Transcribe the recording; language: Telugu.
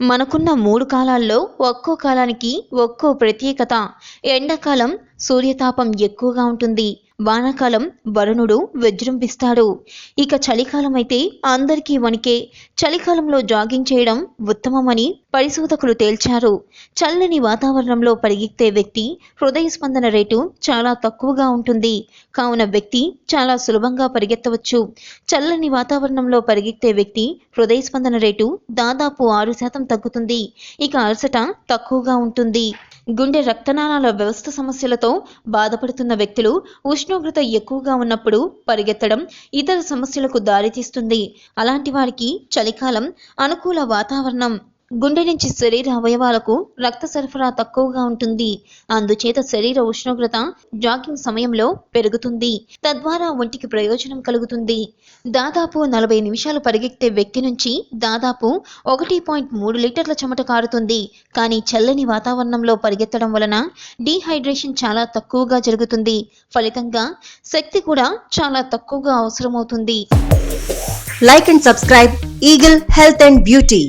మనకున్న మూడు కాలాల్లో ఒక్కో కాలానికి ఒక్కో ప్రత్యేకత. ఎండాకాలం సూర్యతాపం ఎక్కువగా ఉంటుంది. వానాకాలం వరుణుడు విజృంభిస్తాడు. ఇక చలికాలం అయితే అందరికీ వణికే. చలికాలంలో జాగింగ్ చేయడం ఉత్తమమని పరిశోధకులు తేల్చారు. చల్లని వాతావరణంలో పరిగెత్తే వ్యక్తి హృదయ స్పందన రేటు చాలా తక్కువగా ఉంటుంది. కావున వ్యక్తి చాలా సులభంగా పరిగెత్తవచ్చు. చల్లని వాతావరణంలో పరిగెత్తే వ్యక్తి హృదయ స్పందన రేటు దాదాపు ఆరు శాతం తగ్గుతుంది. ఇక అలసట తక్కువగా ఉంటుంది. గుండె రక్తనాళాల వ్యవస్థ సమస్యలతో బాధపడుతున్న వ్యక్తులు ఉష్ణోగ్రత ఎక్కువగా ఉన్నప్పుడు పరిగెత్తడం ఇతర సమస్యలకు దారితీస్తుంది. అలాంటి వారికి చలికాలం అనుకూల వాతావరణం గుండె నుంచి శరీర అవయవాలకు రక్త సరఫరా తక్కువగా ఉంటుంది. అందుచేత శరీర ఉష్ణోగ్రత జాగింగ్ సమయంలో పెరుగుతుంది. తద్వారా ఒంటికి ప్రయోజనం కలుగుతుంది. దాదాపు నలభై నిమిషాలు పరిగెత్తే వ్యక్తి నుంచి దాదాపు ఒకటి పాయింట్ మూడు లీటర్ల చెమట కారుతుంది. కానీ చల్లని వాతావరణంలో పరిగెత్తడం వలన డీహైడ్రేషన్ చాలా తక్కువగా జరుగుతుంది. ఫలితంగా శక్తి కూడా చాలా తక్కువగా అవసరమవుతుంది. Like and subscribe eagle health and beauty